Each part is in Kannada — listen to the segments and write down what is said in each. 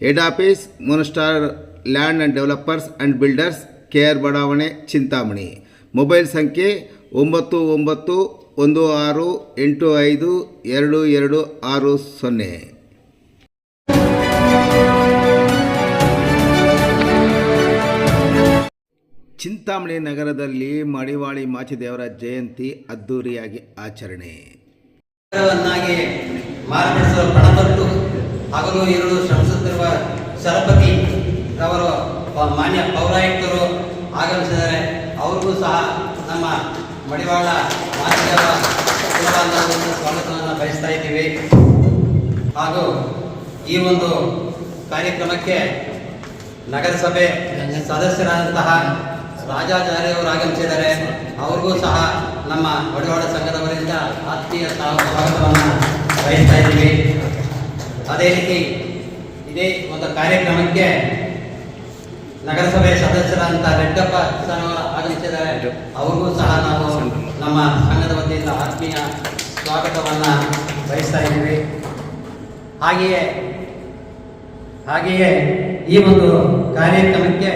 Head office moon star land and developers and builders K R ಬಡಾವಣೆ ಚಿಂತಾಮಣಿ ಮೊಬೈಲ್ ಸಂಖ್ಯೆ ಒಂಬತ್ತು ಒಂಬತ್ತು ಒಂದು ಆರು ಎಂಟು ಐದು ಎರಡು ಎರಡು ಆರು ಸೊನ್ನೆ. ಚಿಂತಾಮಣಿ ನಗರದಲ್ಲಿ ಮಡಿವಾಳಿ ಮಾಚಿದೇವರ ಜಯಂತಿ ಅದ್ದೂರಿಯಾಗಿ ಆಚರಣೆ. ಹಗಲು ಇರುಳು ಶ್ರಮಿಸುತ್ತಿರುವ ಸರಪತಿ ಅವರು ಮಾನ್ಯ ಪೌರಾಯುಕ್ತರು ಆಗಮಿಸಿದ್ದಾರೆ. ಅವ್ರಿಗೂ ಸಹ ನಮ್ಮ ಮಡಿವಾಳ ಮಾಧ್ಯಮ ಸ್ವಾಗತವನ್ನು ಬಯಸ್ತಾ ಇದ್ದೀವಿ. ಹಾಗೂ ಈ ಒಂದು ಕಾರ್ಯಕ್ರಮಕ್ಕೆ ನಗರಸಭೆ ಸದಸ್ಯರಾದಂತಹ ರಾಜಾಚಾರ್ಯ ಅವರು ಆಗಮಿಸಿದ್ದಾರೆ. ಅವ್ರಿಗೂ ಸಹ ನಮ್ಮ ಮಡಿವಾಳ ಸಂಘದವರಿಂದ ಆತ್ಮೀಯ ಸ್ವಾಗತವನ್ನು ಬಯಸ್ತಾ ಇದ್ದೀವಿ. ಅದೇ ರೀತಿ ಇದೇ ಒಂದು ಕಾರ್ಯಕ್ರಮಕ್ಕೆ ನಗರಸಭೆ ಸದಸ್ಯರಂತ ರೆಡ್ಡಪ್ಪ ಸರ್ ಅವರು ಆಗಮಿಸಿದ್ದಾರೆ. ಅವ್ರಿಗೂ ಸಹ ನಾವು ನಮ್ಮ ಸಂಘದ ವತಿಯಿಂದ ಆತ್ಮೀಯ ಸ್ವಾಗತವನ್ನು ಬಯಸ್ತಾ ಇದ್ದೀವಿ. ಹಾಗೆಯೇ ಹಾಗೆಯೇ ಈ ಒಂದು ಕಾರ್ಯಕ್ರಮಕ್ಕೆ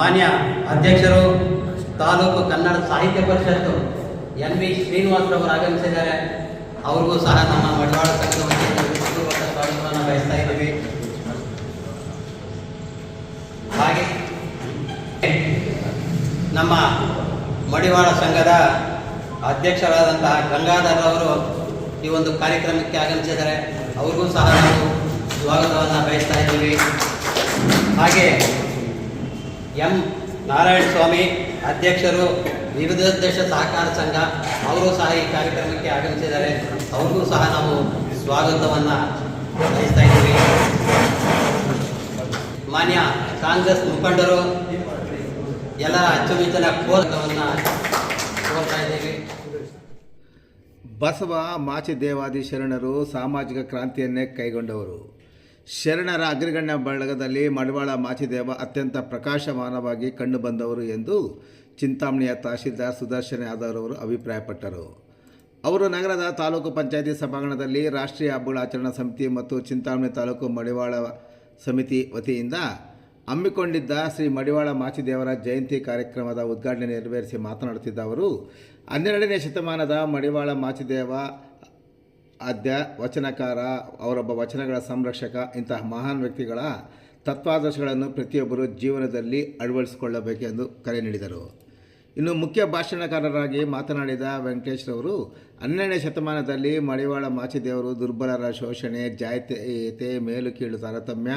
ಮಾನ್ಯ ಅಧ್ಯಕ್ಷರು ತಾಲೂಕು ಕನ್ನಡ ಸಾಹಿತ್ಯ ಪರಿಷತ್ತು ಎನ್ ವಿ ಶ್ರೀನಿವಾಸರವರು ಆಗಮಿಸಿದ್ದಾರೆ. ಅವ್ರಿಗೂ ಸಹ ನಮ್ಮ ಬಂಡವಾಳ ಸಂಘದ ಬಯಸ್ತಾ ಇದ್ದೀವಿ ಹಾಗೆ ನಮ್ಮ ಮಡಿವಾಳ ಸಂಘದ ಅಧ್ಯಕ್ಷರಾದಂತಹ ಗಂಗಾಧರ್ ಅವರು ಈ ಒಂದು ಕಾರ್ಯಕ್ರಮಕ್ಕೆ ಆಗಮಿಸಿದ್ದಾರೆ. ಅವ್ರಿಗೂ ಸಹ ನಾವು ಸ್ವಾಗತವನ್ನು ಬಯಸ್ತಾ ಇದ್ದೀವಿ. ಹಾಗೆ ಎಂ. ನಾರಾಯಣ ಸ್ವಾಮಿ ಅಧ್ಯಕ್ಷರು ವಿವಿಧೋದ್ದೇಶ ಸಹಕಾರ ಸಂಘ, ಅವರು ಸಹ ಈ ಕಾರ್ಯಕ್ರಮಕ್ಕೆ ಆಗಮಿಸಿದ್ದಾರೆ. ಅವ್ರಿಗೂ ಸಹ ನಾವು ಸ್ವಾಗತವನ್ನು ಸಲ್ಲಿಸ್ತಾ ಇದ್ದೀವಿ. ಮಾನ್ಯ ಕಾಂಗ್ರೆಸ್ ಮುಖಂಡರು, ಎಲ್ಲ ಅಚ್ಚುಮೆಚ್ಚಿನ ಕೋಲವನ್ನು ಕೋರ್ತಾ ಇದ್ದೀವಿ. ಬಸವ ಮಾಚಿದೇವಾದಿ ಶರಣರು ಸಾಮಾಜಿಕ ಕ್ರಾಂತಿಯನ್ನೇ ಕೈಗೊಂಡವರು. ಶರಣರ ಅಗ್ರಗಣ್ಯ ಬಳಗದಲ್ಲಿ ಮಡಿವಾಳ ಮಾಚಿದೇವ ಅತ್ಯಂತ ಪ್ರಕಾಶಮಾನವಾಗಿ ಕಂಡುಬಂದವರು ಎಂದು ಚಿಂತಾಮಣಿಯ ತಹಶೀಲ್ದಾರ್ ಸುದರ್ಶನ್ ಯಾದವ್ರವರು ಅಭಿಪ್ರಾಯಪಟ್ಟರು. ಅವರು ನಗರದ ತಾಲೂಕು ಪಂಚಾಯಿತಿ ಸಭಾಂಗಣದಲ್ಲಿ ರಾಷ್ಟ್ರೀಯ ಹಬ್ಬಗಳ ಆಚರಣಾ ಸಮಿತಿ ಮತ್ತು ಚಿಂತಾಮಣಿ ತಾಲೂಕು ಮಡಿವಾಳ ಸಮಿತಿ ವತಿಯಿಂದ ಹಮ್ಮಿಕೊಂಡಿದ್ದ ಶ್ರೀ ಮಡಿವಾಳ ಮಾಚಿದೇವರ ಜಯಂತಿ ಕಾರ್ಯಕ್ರಮದ ಉದ್ಘಾಟನೆ ನೆರವೇರಿಸಿ ಮಾತನಾಡುತ್ತಿದ್ದ ಅವರು, ಹನ್ನೆರಡನೇ ಶತಮಾನದ ಮಡಿವಾಳ ಮಾಚಿದೇವ ಆದ್ಯ ವಚನಕಾರ, ಅವರೊಬ್ಬ ವಚನಗಳ ಸಂರಕ್ಷಕ, ಇಂತಹ ಮಹಾನ್ ವ್ಯಕ್ತಿಗಳ ತತ್ವಾದರ್ಶಗಳನ್ನು ಪ್ರತಿಯೊಬ್ಬರು ಜೀವನದಲ್ಲಿ ಅಳವಡಿಸಿಕೊಳ್ಳಬೇಕೆಂದು ಕರೆ ನೀಡಿದರು. ಇನ್ನು ಮುಖ್ಯ ಭಾಷಣಕಾರರಾಗಿ ಮಾತನಾಡಿದ ವೆಂಕಟೇಶ್ರವರು, ಹನ್ನೆರಡನೇ ಶತಮಾನದಲ್ಲಿ ಮಡಿವಾಳ ಮಾಚಿದೇವರು ದುರ್ಬಲರ ಶೋಷಣೆ ಜಾತೀಯತೆ ಮೇಲು ಕೀಳು ತಾರತಮ್ಯ,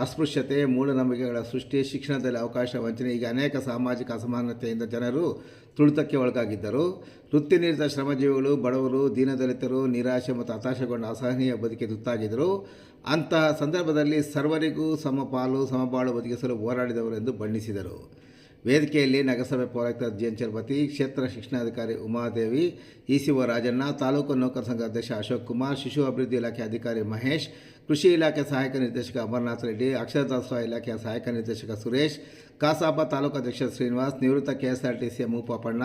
ಅಸ್ಪೃಶ್ಯತೆ, ಮೂಢನಂಬಿಕೆಗಳ ಸೃಷ್ಟಿ, ಶಿಕ್ಷಣದಲ್ಲಿ ಅವಕಾಶ ವಂಚನೆ, ಹೀಗೆ ಅನೇಕ ಸಾಮಾಜಿಕ ಅಸಮಾನತೆಯಿಂದ ಜನರು ತುಳಿತಕ್ಕೆ ಒಳಗಾಗಿದ್ದರು. ವೃತ್ತಿನಿರತ ಶ್ರಮಜೀವಿಗಳು, ಬಡವರು ದೀನದಲಿತರು ನಿರಾಶೆ ಮತ್ತು ಹತಾಶೆಗೊಂಡ ಅಸಹನೀಯ ಬದುಕಿಗೆ ತುತ್ತಾಗಿದ್ದರು. ಅಂತಹ ಸಂದರ್ಭದಲ್ಲಿ ಸರ್ವರಿಗೂ ಸಮಪಾಲು ಸಮಬಾಳು ಬದುಕಿಸಲು ಹೋರಾಡಿದವರು ಎಂದು ಬಣ್ಣಿಸಿದರು. ವೇದಿಕೆಯಲ್ಲಿ ನಗರಸಭೆ ಪೌರಾಯುಕ್ತ ಜಿಎನ್ ಚಲಪತಿ, ಕ್ಷೇತ್ರ ಶಿಕ್ಷಣಾಧಿಕಾರಿ ಉಮಾದೇವಿ, ಇಸಿಒ ರಾಜಣ್ಣ, ತಾಲೂಕು ನೌಕರ ಸಂಘ ಅಧ್ಯಕ್ಷ ಅಶೋಕ್ ಕುಮಾರ್, ಶಿಶು ಅಭಿವೃದ್ಧಿ ಇಲಾಖೆ ಅಧಿಕಾರಿ ಮಹೇಶ್, ಕೃಷಿ ಇಲಾಖೆ ಸಹಾಯಕ ನಿರ್ದೇಶಕ ಅಮರನಾಥ್ ರೆಡ್ಡಿ, ಅಕ್ಷರದಾಸೋಹ ಇಲಾಖೆಯ ಸಹಾಯಕ ನಿರ್ದೇಶಕ ಸುರೇಶ್, ಕಸಾಪ ತಾಲೂಕು ಅಧ್ಯಕ್ಷ ಶ್ರೀನಿವಾಸ್, ನಿವೃತ್ತ ಕೆಎಸ್ಆರ್ಟಿಸಿಯ ಮೂಪಾಪಣ್ಣ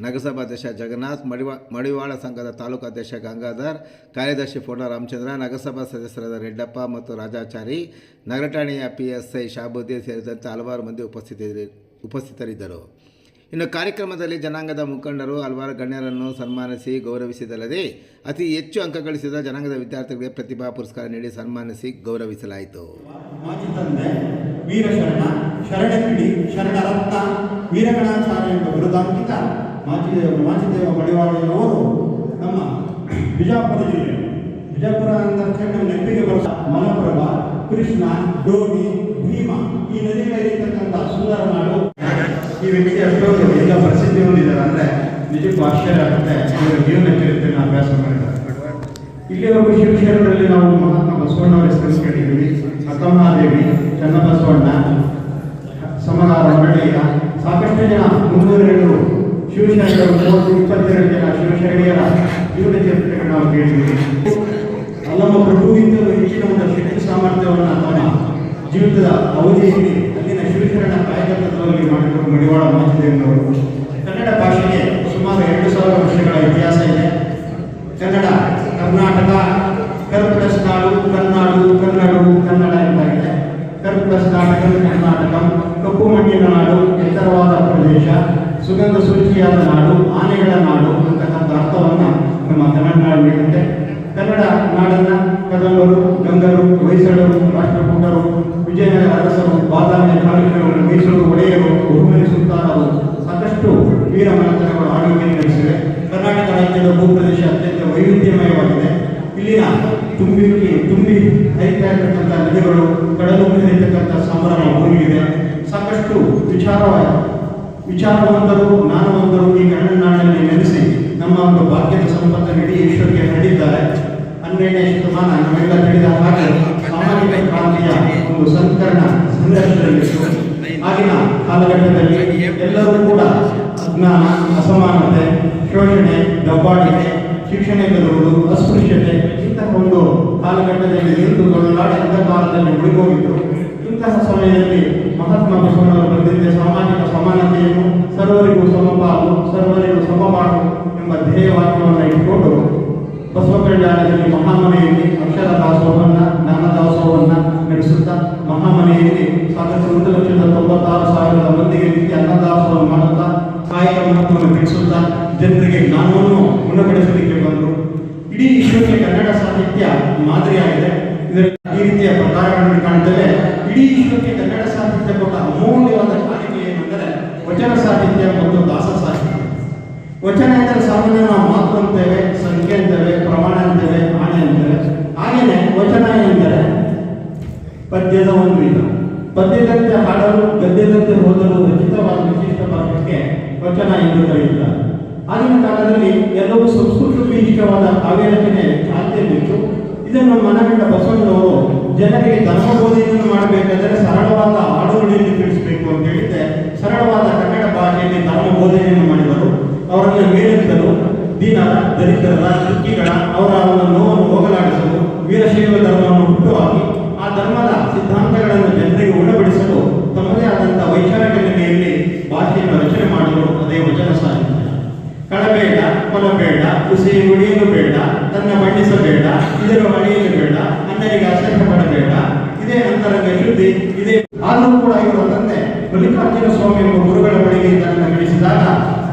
ನಗರಸಭಾಧ್ಯಕ್ಷ ಜಗನ್ನಾಥ್, ಮಡಿವಾ, ಮಡಿವಾಳ ಸಂಘದ ತಾಲೂಕು ಅಧ್ಯಕ್ಷ ಗಂಗಾಧರ್, ಕಾರ್ಯದರ್ಶಿ ಫೋಟೋ ರಾಮಚಂದ್ರ, ನಗರಸಭಾ ಸದಸ್ಯರಾದ ರೆಡ್ಡಪ್ಪ ಮತ್ತು ರಾಜಾಚಾರಿ ನಗರ ಠಾಣೆಯ ಪಿ ಎಸ್ ಶಾಬುದ್ದೀನ್ ಸೇರಿದಂತೆ ಹಲವಾರು ಮಂದಿ ಉಪಸ್ಥಿತಿ ಉಪಸ್ಥಿತರಿದ್ದರು. ಇನ್ನು ಕಾರ್ಯಕ್ರಮದಲ್ಲಿ ಜನಾಂಗದ ಮುಖಂಡರು ಹಲವಾರು ಗಣ್ಯರನ್ನು ಸನ್ಮಾನಿಸಿ ಗೌರವಿಸಿದಲ್ಲದೆ, ಅತಿ ಹೆಚ್ಚು ಅಂಕ ಗಳಿಸಿದ ಜನಾಂಗದ ವಿದ್ಯಾರ್ಥಿಗಳಿಗೆ ಪ್ರತಿಭಾ ಪುರಸ್ಕಾರ ನೀಡಿ ಸನ್ಮಾನಿಸಿ ಗೌರವಿಸಲಾಯಿತು. ಮಾಜಿ ತಂದೆ ವೀರಶರಣ ಶರಣಕಿಡಿ ಶರಣರತ್ನ, ವೀರಗಣಾಚಾರ್ಯ ಎಂಬ ಬಿರುದಾಂಕಿತ ಮಾಜಿ ಮಾಚಿದೇವ ಬಡಿವಾಡಿಯವರು ನಮ್ಮ ಬಿಜಾಪುರ ಜಿಲ್ಲೆ, ಬಿಜಾಪುರ ನೆಪ್ಪಿಗೆ ನಮ್ಮ ನೆನಪಿಗೆ ಮಲಪ್ರಭ, ಕೃಷ್ಣ ಡೋಣಿ ಭೀಮ ಈ ನದಿಗಳಿರ್ತಕ್ಕಂಥ ಸುಂದರ ನಾಡು ಈ ವ್ಯಕ್ತಿ ಅಷ್ಟೊಂದು ಎಲ್ಲ ಪ್ರಸಿದ್ಧಿ ಹೊಂದಿದ್ದಾರೆ ಅಂದ್ರೆ ನಿಜಕ್ಕೂ ಆಶ್ಚರ್ಯ ಆಗುತ್ತೆ ಇವರ ಜೀವನ ಚರಿತ್ರೆಯನ್ನು ಅಭ್ಯಾಸ ಮಾಡಿದ್ದಾರೆ ಇಲ್ಲಿವರೆಗೂ ಶಿಕ್ಷಣದಲ್ಲಿ ನಾವು ಮಹಾತ್ಮ ಬಸವಣ್ಣವರ ಹೆಸರು ಕೇಳಿದ್ದೀವಿ ಅಕ್ಕಮಹಾದೇವಿ ಚನ್ನಬಸವಣ್ಣ ಸಮಗಾರ ಮಂಡಳಿಯ ಸಾಕಷ್ಟು ಜನ ಮುನ್ನೂರೆರಡು ಶಿವಶರಣರು, ಮೂವತ್ತು, ಇಪ್ಪತ್ತೆರಡು ಜನ ಶಿವಶೈಲಿಯರ ಜೀವನ ಚರಿತ್ರೆಗಳನ್ನು ನಾವು ಕೇಳಿದ್ದೀವಿ. ಅಲ್ಲಮ್ಮ ಪ್ರಭುವಿಂದಲೂ ಹೆಚ್ಚಿನ ಒಂದು ಶಕ್ತಿ ಸಾಮರ್ಥ್ಯವನ್ನು ತಮ್ಮ ಜೀವಿತದ ಅವಧಿಯಲ್ಲಿ ಶಿವಶರಣ ಕಾಯಕತ್ವದಲ್ಲಿ ಮಾಡಿಕೊಂಡು ಮಡಿವಾಳ ಮಾಚಿದೇವನವರು, ಕನ್ನಡ ಭಾಷೆಗೆ ಸುಮಾರು ಎರಡು ಸಾವಿರ ವರ್ಷಗಳ ಇತಿಹಾಸ ಇದೆ. ಕನ್ನಡ, ಕರ್ನಾಟಕ ಕರ್ಪ್ಲಸ್ ನಾಡು ಕರ್ನಾಡು, ಕನ್ನಡು, ಕನ್ನಡ ಎಂದಾಗಿದೆ ಕರ್ಪ್ಲಸ್ ನಾಟಕ ಕರ್ನಾಟಕ ಕಪ್ಪು ಮಣ್ಣಿನ ನಾಡು, ಎತ್ತರವಾದ ಪ್ರದೇಶ ಸುಗಂಧ ಸೂಚಿಯಾದ ನಾಡು, ಆನೆಗಳ ನಾಡು ಶತಮಾನ ನಮ್ಮೆಲ್ಲ ತಿಳಿದ ಹಾಗೆ ಸಾಮಾಜಿಕ ಕ್ರಾಂತಿಯ ಒಂದು ಸಂಕರಣ ಸಂಘರ್ಷದಲ್ಲಿತ್ತು ಆಗಿನ ಕಾಲಘಟ್ಟದಲ್ಲಿ ಎಲ್ಲರೂ ಕೂಡ ಅಜ್ಞಾನ, ಅಸಮಾನತೆ, ಶೋಷಣೆ, ದಬ್ಬಾಳಿಕೆ, ಶಿಕ್ಷಣ ಇಲ್ಲದಿರುವುದು ಅಸ್ಪೃಶ್ಯತೆ ಇಂತಹ ಒಂದು ಕಾಲಘಟ್ಟದಲ್ಲಿ ನಿಂತು ದೊಡ್ಡಾಡಿ ಕಾಲದಲ್ಲಿ ಮುಳುಗೋಗಿದ್ರು. ಇಂತಹ ಸಮಯದಲ್ಲಿ ಮಹಾತ್ಮ ಬಸವಣ್ಣವರು ಬಂದಿದ್ದ, ಸಾಮಾಜಿಕ ಸಮಾನತೆಯನ್ನು ಸರ್ವರಿಗೂ ಸಮಪಾಲು, ಸರ್ವರಿಗೂ ಸಮ ಮಾಡು ಎಂಬ ಧ್ಯೇಯ ಧ್ಯೇಯವಾಕ್ಯವನ್ನು ಇಟ್ಟುಕೊಂಡು ಬಸವ ಮಹಾಮನೆಯಲ್ಲಿ ಅಕ್ಷರ ದಾಸೋಹವನ್ನ ಜ್ಞಾನ ದಾಸೋಹವನ್ನ ನಡೆಸುತ್ತಾ ಮಹಾಮನೆಯಲ್ಲಿ ಸಾಕಷ್ಟು ಒಂದು ಲಕ್ಷದ ತೊಂಬತ್ತಾರು ಸಾವಿರದ ಮಂದಿಗೆ ನಿತ್ಯ ಅನ್ನದಾಸೋಹವನ್ನು ಮಾಡುತ್ತಾ, ಕಾಯಕ ಮಹತ್ವವನ್ನು ತಿಳಿಸುತ್ತಾ ಜನರಿಗೆ ಜ್ಞಾನವನ್ನು ಗುಣಪಡಿಸಲಿಕ್ಕೆ ಬಂದರು ಇಡೀ ವಿಶ್ವಕ್ಕೆ ಕನ್ನಡ ಸಾಹಿತ್ಯ ಮಾದರಿಯಾಗಿದೆ ಇದರ ಈ ರೀತಿಯ ಪ್ರಕಾರಗಳನ್ನು ಕಾಣ್ತೇವೆ ಇಡೀ ವಿಶ್ವಕ್ಕೆ ಕನ್ನಡ ಸಾಹಿತ್ಯ ಕೊಟ್ಟ ಅಮೂಲ್ಯವಾದ ಕಾಣಿಕೆ ಏನೆಂದರೆ ವಚನ ಸಾಹಿತ್ಯ ಮತ್ತು ದಾಸ ಸಾಹಿತ್ಯ ವಚನ ಎಂದರೆ ಸಾಮಾನ್ಯ ನಾವು ಮಾತು ಅಂತೇವೆ ಸಂಖ್ಯೆ ಅಂತೇವೆ ಪ್ರಮಾಣ ಅಂತೇವೆ ಆಣೆ ಅಂತೇವೆ ಹಾಗೆಯೇ ವಚನ ಎಂದರೆ ಪದ್ಯದ ಒಂದು ವಿಧ ಪದ್ಯದಂತೆ ಹಾಡಲು ಗದ್ಯದಂತೆ ಓದಲು ರಚಿತವಾದ ವಿಶಿಷ್ಟ ಭಾಗಕ್ಕೆ ವಚನ ಎಂದು ಕರೆಯುತ್ತಾರೆ. ಆಗಿನ ಕಾಲದಲ್ಲಿ ಎಲ್ಲವೂ ಸಂಸ್ಕೃತ ಇಷ್ಟವಾದ ಕಾವ್ಯ ರಚನೆ ಚಾಲ್ತಿಯಲ್ಲಿತ್ತು ಇದನ್ನು ಮನಗಂಡ ಬಸವಣ್ಣವರು ಜನರಿಗೆ ಧರ್ಮಬೋಧನೆಯನ್ನು ಮಾಡಬೇಕಾದರೆ ಸರಳವಾದ ಹಾಡುಗಳನ್ನು ತಿಳಿಸಬೇಕು ಅಂತ ಹೇಳಿದ್ದೆ. ಸರಳವಾದ ಕನ್ನಡ ಭಾಷೆಯಲ್ಲಿ ಧರ್ಮ ಬೋಧನೆಯನ್ನು ಮಾಡಿದರು. ಅವರನ್ನು ಮೇಲೆತ್ತಲು ದಿನ, ದಲಿತರ ದುಃಖಿಗಳ ಅವರ ಒಂದು ನೋವನ್ನು ಹೋಗಲಾಡಿಸಲು ವೀರಶೈವ ಧರ್ಮವನ್ನು ಹುಟ್ಟುಹಾಕಿ ಆ ಧರ್ಮದ ಸಿದ್ಧಾಂತಗಳನ್ನು ಜನರಿಗೆ ಉಣಬಡಿಸಲು ತಮ್ಮದೇ ಆದಂತಹ ವೈಚಾರಿಕ ನೆಲೆಯಲ್ಲಿ ಭಾಷೆಯನ್ನು ಅದೇ ವಚನ ಸಾಹಿತ್ಯ ಕಳಬೇಡ ಕೊಲಬೇಡ ಕುಸಿ ಬೇಡ ತನ್ನ ಬಣ್ಣಿಸಬೇಡ ಇದರ ಅಣಿಯಲು ಬೇಡ ಅನ್ನರಿಗೆ ಅಸಹ್ಯ ಪಡಬೇಡ ಇದೇ ಅಂತರಂಗ ಶುದ್ಧಿ ಇದೇ ಆದರೂ ಕೂಡ ಇವರ ತಂದೆ ಮಲ್ಲಿಕಾರ್ಜುನ ಸ್ವಾಮಿ ಎಂಬ ಗುರುಗಳ ಬಳಿಗೆ ತನ್ನ ಗಳಿಸಿದಾಗ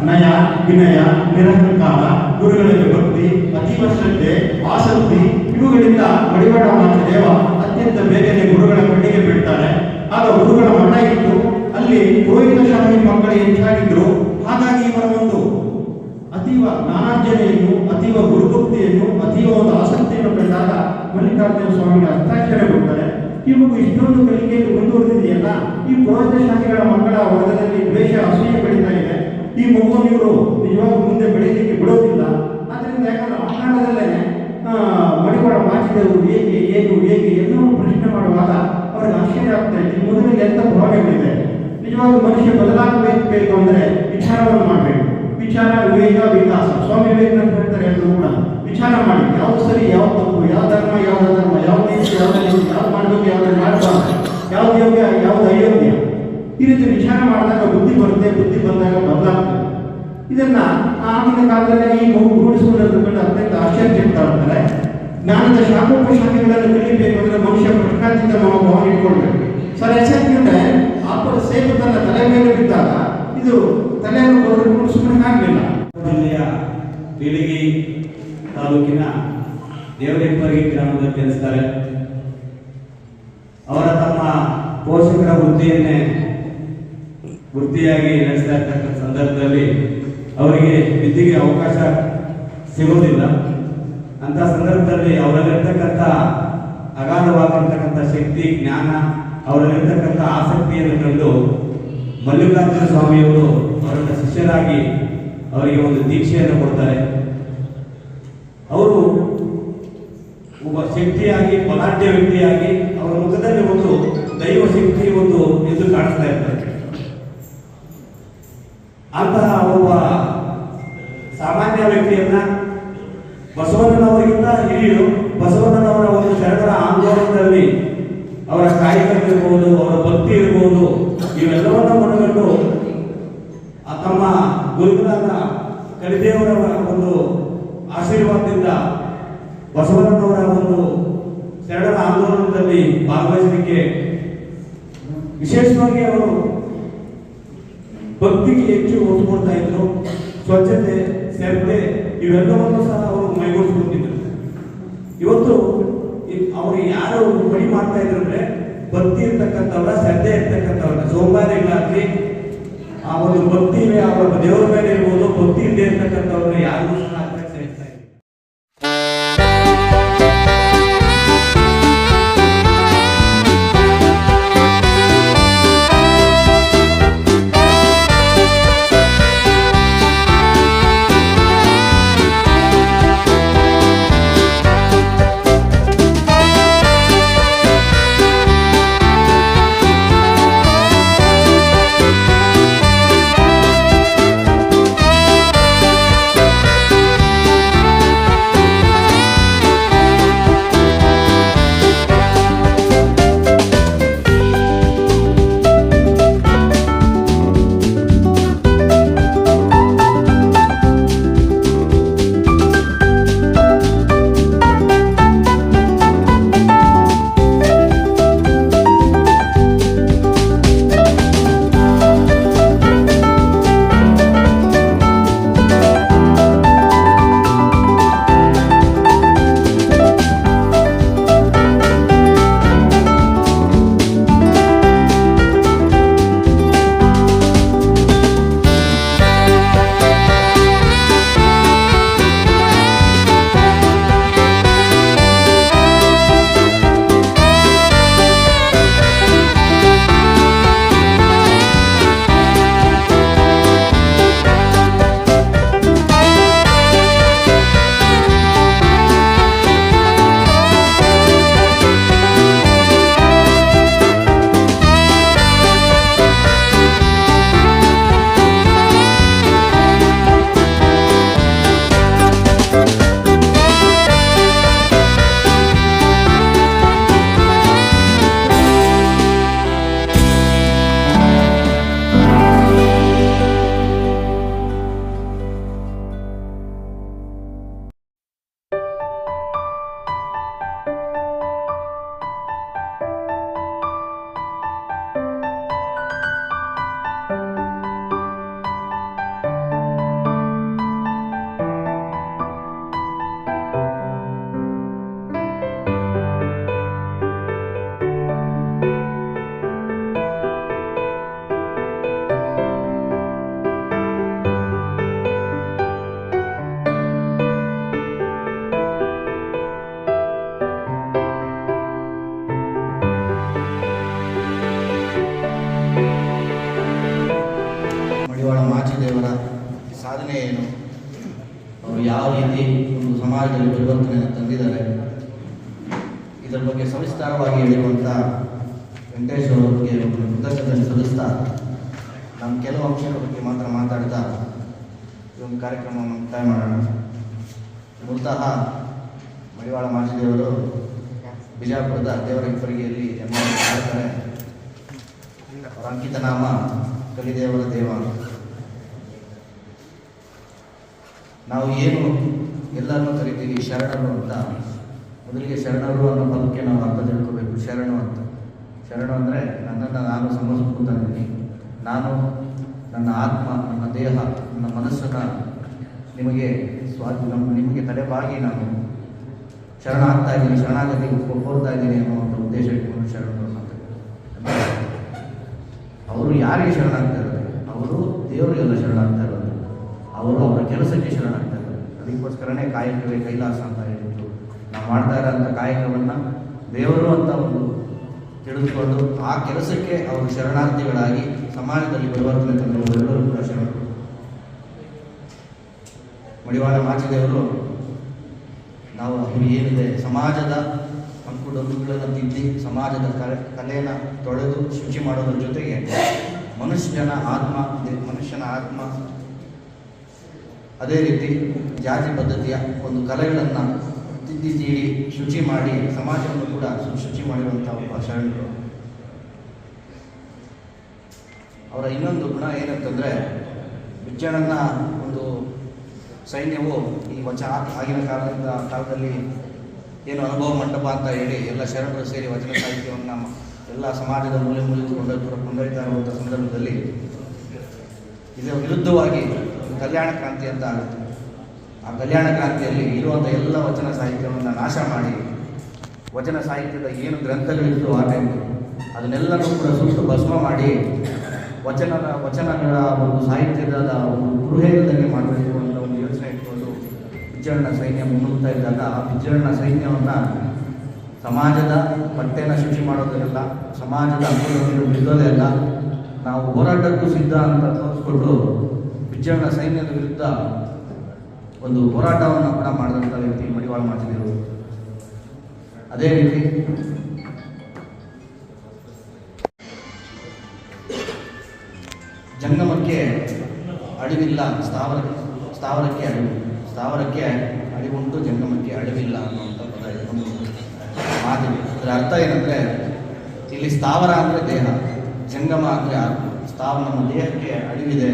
ನಯ ವಿನಯ ನಿರಹಂಕಾರ ಗುರುಗಳಲ್ಲಿ ಭಕ್ತಿ ಅತೀವ ಶ್ರದ್ಧೆ ಆಸಕ್ತಿ ಇವುಗಳಿಂದ ಮಡಿವಾಳ ದೇವ ಅತ್ಯಂತ ಬೇಗನೆ ಗುರುಗಳ ಕಣ್ಣಿಗೆ ಬೀಳ್ತಾರೆ ಆಗ ಗುರುಗಳ ಮಠ ಇತ್ತು. ಅಲ್ಲಿ ಪುರೋಹಿತಶಾಹಿ ಮಕ್ಕಳು ಹೆಚ್ಚಾಗಿದ್ರು. ಇವರ ಒಂದು ಅತೀವ ಜ್ಞಾನಾರ್ಜನೆಯನ್ನು ಅತೀವ ಗುರುಭಕ್ತಿಯನ್ನು ಅತೀವ ಒಂದು ಆಸಕ್ತಿಯನ್ನು ಕಂಡಾಗ ಮಲ್ಲಿಕಾರ್ಜುನ ಸ್ವಾಮಿಗೆ ಹಸ್ತಾಕ್ಷರ ಕೊಡ್ತಾರೆ ಈ ಮಗು ಇಷ್ಟೊಂದು ಕಲಿಕೆಯಲ್ಲಿ ಮುಂದುವರೆದಿದೆಯಲ್ಲ ಈ ಶಾಖೆಗಳ ಮಕ್ಕಳ ವರ್ಗದಲ್ಲಿ ದ್ವೇಷ ಅಸೂಯೆ ಬೆಳೀತಾ ಇದೆ. ಈ ಮಗುವನ್ನು ಇವರು ನಿಜವಾಗ್ಲೂ ಮುಂದೆ ಬೆಳೀಲಿಕ್ಕೆ ಬಿಡೋದಿಲ್ಲ. ಆದ್ರಿಂದ ಯಾಕಂದ್ರೆ ಆ ಕಾಲದಲ್ಲೇ ಆ, ಮಡಿವಾಳ ಮಾಚಿದವರು ಹೇಗೆ ಏನು ಹೇಗೆ ಎಲ್ಲವೂ ಪ್ರಶ್ನೆ ಮಾಡುವಾಗ ಅವ್ರಿಗೆ ಆಶ್ಚರ್ಯ ಆಗ್ತಾ ಇದೆ. ಮೊದಲಿಗೆ ಎಂತ ಭಾವನೆಗಳಿದೆ? ನಿಜವಾಗ ಮನುಷ್ಯ ಬದಲಾಗಬೇಕು ಅಂದ್ರೆ ವಿಚಾರವನ್ನು ಮಾಡಬೇಕು. ವಿಚಾರ ವಿವೇಕ ವಿಕಾಸ ಸ್ವಾಮಿ ವಿವೇಕಾನಂದ ಹೇಳ್ತಾರೆ ಎಲ್ಲರೂ ಕೂಡ, ವಿಚಾರ ಮಾಡಿ. ಯಾವ್ದು ಸರಿ, ಯಾವ ತಪ್ಪು, ಯಾವ ಧರ್ಮ ಯಾವ ಧರ್ಮ ಯಾವ ದೇಶ ಯಾವ ದೇಶ ಯಾವ್ದು ಮಾಡಬೇಕು, ಯಾವ್ದು ಮಾಡಬಾರ್ದು ಯಾವ್ದು ಯೋಗ್ಯ, ಯಾವ್ದು ಅಯೋಗ್ಯ. ಈ ರೀತಿ ವಿಚಾರ ಮಾಡಿದಾಗ ಬುದ್ಧಿ ಬರುತ್ತೆ, ಬುದ್ಧಿ ಬಂದಾಗ ಬದಲಾಗ್ತದೆ. ಇದನ್ನ ಆಗಿನ ಕಾಲದಲ್ಲಿ ಈ ಮಗು ಕಂಡು ಅತ್ಯಂತ ಆಶ್ಚರ್ಯ ಇರ್ತಾರೆ ಜ್ಞಾನದ ಶಾಖೋಪಶಾಖೆಗಳನ್ನು ಕಲಿಬೇಕು ಅಂದ್ರೆ ಮನುಷ್ಯ ಪ್ರಶ್ನಾತೀತ ಮನೋಭಾವನೆ ಇಟ್ಕೊಳ್ಬೇಕು. ಸರ್ ಎಸೆಂದ್ರೆ ಆಪದ ಸೇಬು ತನ್ನ ತಲೆ ಮೇಲೆ ಬಿದ್ದಾಗ ಇದು ತಲೆಯನ್ನು ಬರೆದುಕೊಂಡು ಸುಮ್ಮನೆ ಜಿಲ್ಲೆಯ ಬೀಳಿಗಿ ತಾಲೂಕಿನ ದೇವರಿಪ್ಪರಿಗೆ ಗ್ರಾಮದಲ್ಲಿ ಜನಿಸ್ತಾರೆ ಅವರ ತಮ್ಮ ಪೋಷಕರ ವೃತ್ತಿಯನ್ನೇ ವೃತ್ತಿಯಾಗಿ ನಡೆಸ್ತಾ ಇರ್ತಕ್ಕಂಥ ಸಂದರ್ಭದಲ್ಲಿ ಅವರಿಗೆ ವಿದ್ಯೆಗೆ ಅವಕಾಶ ಸಿಗೋದಿಲ್ಲ ಅಂತ ಸಂದರ್ಭದಲ್ಲಿ ಅವರಲ್ಲಿರ್ತಕ್ಕಂಥ ಅಗಾಧವಾಗಿರ್ತಕ್ಕಂಥ ಶಕ್ತಿ, ಜ್ಞಾನ, ಅವರಲ್ಲಿರ್ತಕ್ಕಂಥ ಆಸಕ್ತಿಯನ್ನು ಕಂಡು ಮಲ್ಲಿಕಾರ್ಜುನ ಸ್ವಾಮಿಯವರು ಶಿಷ್ಯರಾಗಿ ಅವರಿಗೆ ಒಂದು ದೀಕ್ಷೆಯನ್ನು ಕೊಡ್ತಾರೆ. ಅವರು ಒಬ್ಬ ಶಕ್ತಿಯಾಗಿ, ಬಲಾಢ್ಯ ವ್ಯಕ್ತಿಯಾಗಿ ಅವರ ಮುಖದಲ್ಲಿ ಒಂದು ದೈವ ಶಕ್ತಿ ಒಂದು ಎದ್ದು ಕಾಣಿಸ್ತಾ ಇರ್ತಾರೆ ಅಂತಹ ಒಬ್ಬ ಸಾಮಾನ್ಯ ವ್ಯಕ್ತಿಯನ್ನ ಬಸವಣ್ಣನವರಿಗಿಂತ ಹಿರಿಯರು, ಬಸವಣ್ಣನವರ ಒಂದು ಶರಣರ ಆಂದೋಲನದಲ್ಲಿ ಅವರ ಕಾಯಕತ್ವ ಇರ್ಬೋದು, ಅವರ ಭಕ್ತಿ ಇರ್ಬೋದು, ಇವೆಲ್ಲವನ್ನ ಮನಗಂಡು ಆ ತಮ್ಮ ಗುರುಗಳಾದ ಕಲಿದೇವರ ಒಂದು ಆಶೀರ್ವಾದದಿಂದ ಬಸವಣ್ಣನವರ ಒಂದು ಶರಣರ ಆಂದೋಲನದಲ್ಲಿ ಭಾಗವಹಿಸಲಿಕ್ಕೆ ವಿಶೇಷವಾಗಿ ಅವರು ಭಕ್ತಿಗೆ ಹೆಚ್ಚು ಒತ್ತು ಕೊಡ್ತಾ ಇದ್ರು. ಸ್ವಚ್ಛತೆ ಶ್ರದ್ಧೆ ಇವೆಲ್ಲವನ್ನು ಸಹ ಅವರು ಮೈಗೂಡಿಸಿಕೊಂಡಿದ್ದರು ಇವತ್ತು ಅವರು ಯಾರು ಮಡಿ ಮಾಡ್ತಾ ಇದ್ರು ಅಂದ್ರೆ ಭಕ್ತಿ ಇರ್ತಕ್ಕಂಥವ್ರ, ಶ್ರದ್ಧೆ ಇರ್ತಕ್ಕಂಥವ್ರ ಸೋಮವಾರಿಗಳಾಗ್ಲಿ ಆ ಒಂದು ಭಕ್ತಿ ಅವರ ದೇವರ ಮೇಲೆ ಇರ್ಬೋದು ಭಕ್ತಿ ಇಲ್ಲದೆ ಇರ್ತಕ್ಕಂಥವ್ರನ್ನ ಯಾರಿಗೂ ಸಹ ಅವರು ಯಾವ ರೀತಿ ಒಂದು ಸಮಾಜದಲ್ಲಿ ಪರಿವರ್ತನೆಯನ್ನು ತಂದಿದ್ದಾರೆ, ಇದರ ಬಗ್ಗೆ ಸವಿಸ್ತಾರವಾಗಿ ಹೇಳಿರುವಂಥ ವೆಂಕಟೇಶ್ ಅವರಿಗೆ ಒಂದು ಕೃತಜ್ಞತೆ ಸಲ್ಲಿಸ್ತಾ ನಮ್ಮ ಕೆಲವು ಅಂಶಗಳ ಬಗ್ಗೆ ಮಾತ್ರ ಮಾತಾಡ್ತಾ ಈ ಒಂದು ಕಾರ್ಯಕ್ರಮವನ್ನು ಮುಕ್ತಾಯ ಮಾಡೋಣ. ಮೂಲತಃ ಮಡಿವಾಳ ಮಾಚಿದೇವರು ಬಿಜಾಪುರದ ದೇವರ ಇಬ್ಬರಿಗೆಯಲ್ಲಿ ಜನ್ಮ ಅವರ ಅಂಕಿತ ನಾಮ ಕಲಿದೇವರ ದೇವ. ನಾವು ಏನು ಎಲ್ಲರನ್ನೂ ಕರಿತೀವಿ, ಶರಣರು ಅಂತ. ಮೊದಲಿಗೆ ಶರಣರು ಅನ್ನೋ ಪದಕ್ಕೆ ನಾವು ಅರ್ಥ ತಿಳ್ಕೋಬೇಕು. ಶರಣು ಅಂತ. ಶರಣು ಅಂದರೆ ನನ್ನನ್ನು ನಾನು ಸಮರ್ಪಿಸ್ಕೊತಾ ಇದ್ದೀನಿ ನಾನು ನನ್ನ ಆತ್ಮ, ನನ್ನ ದೇಹ, ನನ್ನ ಮನಸ್ಸನ್ನು ನಿಮಗೆ ನಮ್ಮ- ನಿಮಗೆ ತಲೆಬಾಗಿ ನಾನು ಶರಣ ಆಗ್ತಾ ಇದ್ದೀನಿ, ಶರಣಾಗತಿ ಕೋರ್ತಾ ಇದ್ದೀನಿ ಅನ್ನೋ ಒಂದು ಉದ್ದೇಶ ಇಟ್ಕೊಂಡು ಶರಣರು ಅವರು ಯಾರಿಗೆ ಶರಣಾಗ್ತಾ ಇರೋದು? ಅವರು ದೇವರಿಗೆಲ್ಲ ಶರಣಾಗ್ತಾ ಇರೋದು. ಅವರು ಅವರ ಕೆಲಸಕ್ಕೆ ಇದ್ದಾರೆ ಅದಕ್ಕೋಸ್ಕರನೇ ಕಾಯಕವೇ ಕೈಲಾಸ ಅಂತ ಹೇಳಿದ್ರು. ನಾವು ಮಾಡ್ತಾ ಇರೋಂಥ ಕಾಯಕವನ್ನು ದೇವರು ಅಂತ ಒಂದು ತಿಳಿದುಕೊಂಡು ಆ ಕೆಲಸಕ್ಕೆ ಅವರು ಶರಣಾರ್ಥಿಗಳಾಗಿ ಸಮಾಜದಲ್ಲಿ ಪರಿವರ್ತನೆ ಎಲ್ಲರೂ ಕೂಡ ಶರಣರು ಮಡಿವಾಳ ಮಾಚಿದೇವರು, ನಾವು ಏನಿದೆ, ಸಮಾಜದ ಅಂಕುಡೊಂಕುಗಳನ್ನು ತಿದ್ದಿ ಸಮಾಜದ ಕಲೆ ಕಲೆಯನ್ನು ತೊಳೆದು ಶುಚಿ ಮಾಡೋದ್ರ ಜೊತೆಗೆ ಮನುಷ್ಯನ ಆತ್ಮ ಮನುಷ್ಯನ ಆತ್ಮ ಅದೇ ರೀತಿ ಜಾತಿ ಪದ್ಧತಿಯ ಒಂದು ಕಲೆಗಳನ್ನು ತಿದ್ದಿ ತೀಡಿ ಶುಚಿ ಮಾಡಿ, ಸಮಾಜವನ್ನು ಕೂಡ ಶುಚಿ ಮಾಡಿರುವಂಥ ಒಬ್ಬ ಶರಣರು. ಅವರ ಇನ್ನೊಂದು ಗುಣ ಏನಂತಂದರೆ ಬಿಜ್ಜಣ್ಣನ ಒಂದು ಸೈನ್ಯವು ಈ ವಚನ ಆಗಿನ ಕಾಲದಿಂದ ಕಾಲದಲ್ಲಿ ಏನು ಅನುಭವ ಮಂಟಪ ಅಂತ ಹೇಳಿ ಎಲ್ಲ ಶರಣರು ಸೇರಿ ವಚನ ಸಾಹಿತ್ಯವನ್ನು ಎಲ್ಲ ಸಮಾಜದ ಮೂಲೆ ಮೂಲೆ ಕೊಂಡೊಯ್ತು ಇರುವಂಥ ಸಂದರ್ಭದಲ್ಲಿ ಇದರ ವಿರುದ್ಧವಾಗಿ ಕಲ್ಯಾಣ ಕ್ರಾಂತಿ ಅಂತ ಆಗುತ್ತೆ. ಆ ಕಲ್ಯಾಣ ಕ್ರಾಂತಿಯಲ್ಲಿ ಇರುವಂಥ ಎಲ್ಲ ವಚನ ಸಾಹಿತ್ಯವನ್ನು ನಾಶ ಮಾಡಿ. ವಚನ ಸಾಹಿತ್ಯದ ಏನು ಗ್ರಂಥಗಳಿತ್ತು ಆ ಟೈಮ್ ಅದನ್ನೆಲ್ಲನೂ ಕೂಡ ಸುಟ್ಟು ಭಸ್ಮ ಮಾಡಿ ವಚನದ, ವಚನಗಳ ಒಂದು ಸಾಹಿತ್ಯದ ಒಂದು ಗೃಹೇಲದಲ್ಲಿ ಮಾಡಬೇಕು ಅಂತ ಒಂದು ಯೋಚನೆ ಇಟ್ಕೊಂಡು ಬಿಜ್ಜಳನ ಸೈನ್ಯ ಮುನ್ನುಗ್ತಾ ಇದ್ದಾಗ ಆ ಬಿಜ್ಜಳನ ಸೈನ್ಯವನ್ನು ಸಮಾಜದ ಬಟ್ಟೆನ ಶುಚಿ ಮಾಡೋದಲ್ಲ ಸಮಾಜದ ಅಂಶಗಳನ್ನು ಬಿಡೋದೇ ಅಲ್ಲ, ನಾವು ಹೋರಾಟಕ್ಕೂ ಸಿದ್ಧ ಅಂತ ತೋರಿಸ್ಕೊಟ್ಟು ಬಿಜ್ಜಳನ ಸೈನ್ಯದ ವಿರುದ್ಧ ಒಂದು ಹೋರಾಟವನ್ನು ಕೂಡ ಮಾಡಿದಂಥ ವ್ಯಕ್ತಿ ಮಡಿವಾಳ ಮಾಡ್ತಿದ್ದರು ಅದೇ ರೀತಿ ಜಂಗಮಕ್ಕೆ ಅಳಿವಿಲ್ಲ, ಸ್ಥಾವರ, ಸ್ಥಾವರಕ್ಕೆ ಅಳಿವು, ಸ್ಥಾವರಕ್ಕೆ ಅಳಿವುಂಟು, ಜಂಗಮಕ್ಕೆ ಅಳಿವಿಲ್ಲ ಅನ್ನುವಂಥ ಪದ ಒಂದು ಮಾತಿದೆ. ಅದರ ಅರ್ಥ ಏನಂದರೆ, ಇಲ್ಲಿ ಸ್ಥಾವರ ಅಂದರೆ ದೇಹ, ಜಂಗಮ ಅಂದರೆ ಸ್ಥಾವ ನಮ್ಮ ದೇಹಕ್ಕೆ ಅಳಿವಿದೆ.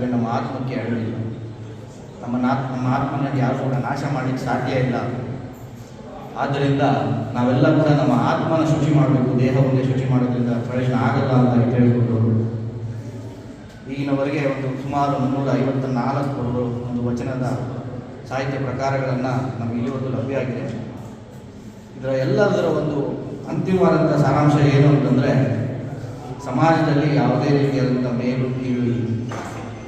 ಆದರೆ ನಮ್ಮ ಆತ್ಮಕ್ಕೆ ಅಳಿವಿಲ್ಲ ನಮ್ಮ ನಮ್ಮ ಆತ್ಮನ ಯಾರು ಕೂಡ ನಾಶ ಮಾಡಲಿಕ್ಕೆ ಸಾಧ್ಯ ಇಲ್ಲ. ಆದ್ದರಿಂದ ನಾವೆಲ್ಲ ಕೂಡ ನಮ್ಮ ಆತ್ಮನ ಶುಚಿ ಮಾಡಬೇಕು ದೇಹವನ್ನೇ ಶುಚಿ ಮಾಡೋದ್ರಿಂದ ಪ್ರಯೋಜನ ಆಗಲ್ಲ ಅಂತ ಹೇಳಿಕೊಂಡು ಈಗಿನವರೆಗೆ ಒಂದು ಸುಮಾರು ಮುನ್ನೂರ ಐವತ್ತ ನಾಲ್ಕು ಒಂದು ವಚನದ ಸಾಹಿತ್ಯ ಪ್ರಕಾರಗಳನ್ನು ನಮಗೆ ಇಲ್ಲಿವರೆಗೂ ಲಭ್ಯ ಆಗಿದೆ. ಇದರ ಎಲ್ಲದರ ಒಂದು ಅಂತಿಮವಾದಂಥ ಸಾರಾಂಶ ಏನು ಅಂತಂದರೆ, ಸಮಾಜದಲ್ಲಿ ಯಾವುದೇ ರೀತಿಯಾದಂಥ ಮೇಲು ಕೀಳು.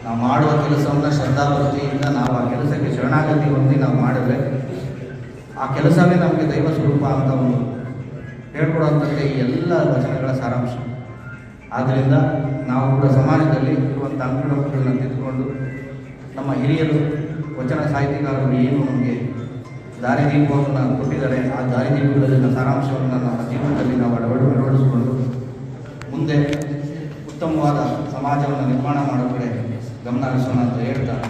ನಾವು ಮಾಡುವ ಕೆಲಸವನ್ನು ಶ್ರದ್ಧಾಭಕ್ತಿಯಿಂದ ನಾವು ಆ ಕೆಲಸಕ್ಕೆ ಶರಣಾಗತಿ ಹೊಂದಿ ನಾವು ಮಾಡಿದ್ರೆ ಆ ಕೆಲಸವೇ ನಮಗೆ ದೈವ ಸ್ವರೂಪ ಅಂತ ಒಂದು ಹೇಳ್ಕೊಡುವಂಥದ್ದೇ ಈ ಎಲ್ಲ ವಚನಗಳ ಸಾರಾಂಶ. ಆದ್ದರಿಂದ ನಾವು ಕೂಡ ಸಮಾಜದಲ್ಲಿ ಇರುವಂಥ ಅಂಕಣಗಳನ್ನು ತಿದ್ದುಕೊಂಡು ನಮ್ಮ ಹಿರಿಯರು, ವಚನ ಸಾಹಿತ್ಯಕಾರರು ಏನು ನಮಗೆ ದಾರಿದೀಪವನ್ನು ಕೊಟ್ಟಿದ್ದಾರೆ, ಆ ದಾರಿದೀಪಗಳಲ್ಲಿನ ಸಾರಾಂಶವನ್ನು ನಮ್ಮ ಜೀವನದಲ್ಲಿ ನಾವು ಅಳವಡಿ, ಅಳವಡಿಸಿಕೊಂಡು ಮುಂದೆ ಉತ್ತಮವಾದ ಸಮಾಜವನ್ನು ನಿರ್ಮಾಣ ಮಾಡೋ ಕಡೆ Estamos na zona verde. Tá?